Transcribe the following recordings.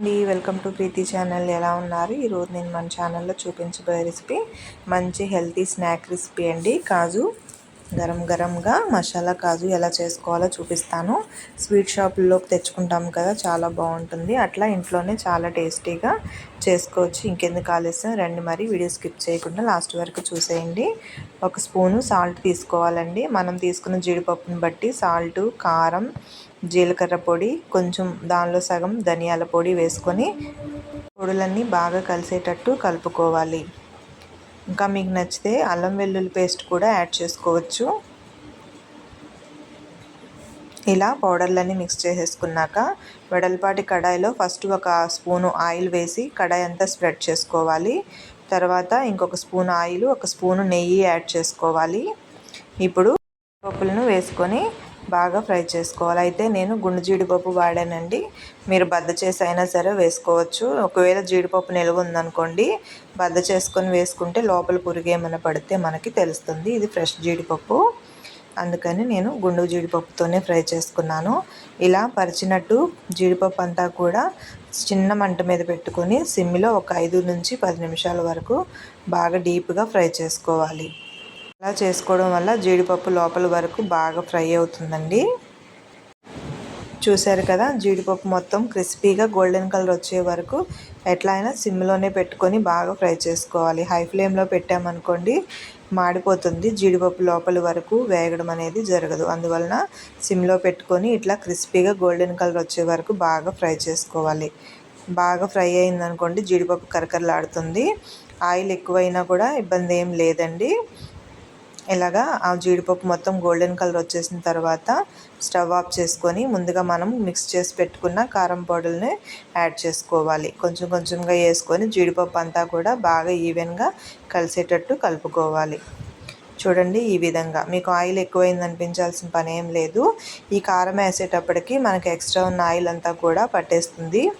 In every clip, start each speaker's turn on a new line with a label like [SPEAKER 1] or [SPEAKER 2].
[SPEAKER 1] అండి welcome to Preethi channel. ఎలా ఉన్నారు? ఈరోజు నేను మన ఛానల్లో చూపించబోయే రెసిపీ మంచి హెల్తీ స్నాక్ రెసిపీ అండి. కాజు గరం గరంగా మసాలా కాజు ఎలా చేసుకోవాలో చూపిస్తాను. స్వీట్ షాపుల్లోకి తెచ్చుకుంటాం కదా చాలా బాగుంటుంది. అట్లా ఇంట్లోనే చాలా టేస్టీగా చేసుకోవచ్చు. ఇంకెందుకు ఆలస్యం రండి మరి వీడియో స్కిప్ చేయకుండా లాస్ట్ వరకు చూసేయండి. ఒక స్పూను సాల్ట్ తీసుకోవాలండి. మనం తీసుకున్న జీడిపప్పుని బట్టి సాల్ట్ కారం జీలకర్ర పొడి కొంచెం దానిలో సగం ధనియాల పొడి వేసుకొని పొడులన్నీ బాగా కలిసేటట్టు కలుపుకోవాలి. ఇంకా మీకు నచ్చితే అల్లం వెల్లుల్లి పేస్ట్ కూడా యాడ్ చేసుకోవచ్చు. ఇలా పౌడర్లన్నీ మిక్స్ చేసేసుకున్నాక వెడల్పాటి కడాయిలో ఫస్ట్ ఒక స్పూను ఆయిల్ వేసి కడాయి అంతా స్ప్రెడ్ చేసుకోవాలి. తర్వాత ఇంకొక స్పూన్ ఆయిల్ ఒక స్పూను నెయ్యి యాడ్ చేసుకోవాలి. ఇప్పుడు పప్పులను వేసుకొని బాగా ఫ్రై చేసుకోవాలి. అయితే నేను గుండు జీడిపప్పు వాడానండి. మీరు బద్ద చేసి అయినా సరే వేసుకోవచ్చు. ఒకవేళ జీడిపప్పు నిల్వ ఉందనుకోండి బద్ద చేసుకొని వేసుకుంటే లోపల పురుగు ఏమైనా పడితే మనకి తెలుస్తుంది. ఇది ఫ్రెష్ జీడిపప్పు. అందుకని నేను గుండు జీడిపప్పుతోనే ఫ్రై చేసుకున్నాను. ఇలా పరిచినట్టు జీడిపప్పు అంతా కూడా చిన్న మంట మీద పెట్టుకొని సిమ్మిలో ఒక ఐదు నుంచి పది నిమిషాల వరకు బాగా డీప్గా ఫ్రై చేసుకోవాలి. అలా చేసుకోవడం వల్ల జీడిపప్పు లోపల వరకు బాగా ఫ్రై అవుతుందండి. చూసారు కదా జీడిపప్పు మొత్తం క్రిస్పీగా గోల్డెన్ కలర్ వచ్చే వరకు ఎట్లా అయినా సిమ్లోనే పెట్టుకొని బాగా ఫ్రై చేసుకోవాలి. హై ఫ్లేమ్లో పెట్టామనుకోండి మాడిపోతుంది. జీడిపప్పు లోపల వరకు వేగడం అనేది జరగదు. అందువలన సిమ్లో పెట్టుకొని ఇట్లా క్రిస్పీగా గోల్డెన్ కలర్ వచ్చే వరకు బాగా ఫ్రై చేసుకోవాలి. బాగా ఫ్రై అయిందనుకోండి జీడిపప్పు కరకరలాడుతుంది. ఆయిల్ ఎక్కువైనా కూడా ఇబ్బంది ఏం లేదండి. ఇలాగా ఆ జీడిపప్పు మొత్తం గోల్డెన్ కలర్ వచ్చేసిన తర్వాత స్టవ్ ఆఫ్ చేసుకొని ముందుగా మనం మిక్స్ చేసి పెట్టుకున్న కారం పౌడర్ని యాడ్ చేసుకోవాలి. కొంచెం కొంచెంగా వేసుకొని జీడిపప్పు అంతా కూడా బాగా ఈవెన్గా కలిసేటట్టు కలుపుకోవాలి. చూడండి ఈ విధంగా. మీకు ఆయిల్ ఎక్కువైంది అనిపించాల్సిన పని ఏం లేదు. ఈ కారం వేసేటప్పటికి మనకి ఎక్స్ట్రా ఉన్న ఆయిల్ అంతా కూడా పట్టేస్తుంది.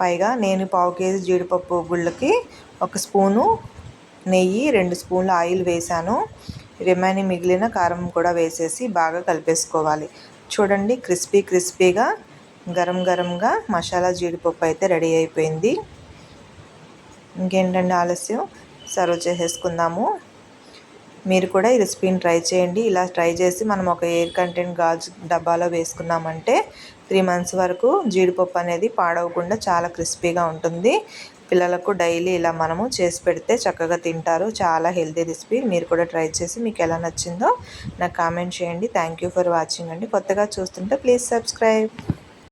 [SPEAKER 1] పైగా నేను పావు కేజీ జీడిపప్పు గుళ్ళకి ఒక స్పూను నెయ్యి రెండు స్పూన్ల ఆయిల్ వేసాను రిమైనింగ్ మిగిలిన కారం కూడా వేసేసి బాగా కలిపేసుకోవాలి. చూడండి క్రిస్పీ క్రిస్పీగా గరం గరంగా మసాలా జీడిపప్పు అయితే రెడీ అయిపోయింది. ఇంకేంటండి ఆలస్యం? సర్వ్ చేసేసుకుందాము. మీరు కూడా ఈ రెసిపీని ట్రై చేయండి. ఇలా ట్రై చేసి మనం ఒక ఎయిర్ కంటెంట్ గాజు డబ్బాలో వేసుకున్నామంటే త్రీ మంత్స్ వరకు జీడిపప్పు అనేది పాడవకుండా చాలా క్రిస్పీగా ఉంటుంది. పిల్లలకు డైలీ ఇలా మనము చేసి పెడితే చక్కగా తింటారు. చాలా హెల్తీ రెసిపీ. మీరు కూడా ట్రై చేసి మీకు ఎలా నచ్చిందో నాకు కామెంట్ చేయండి. థ్యాంక్ ఫర్ వాచింగ్ అండి. కొత్తగా చూస్తుంటే ప్లీజ్ సబ్స్క్రైబ్.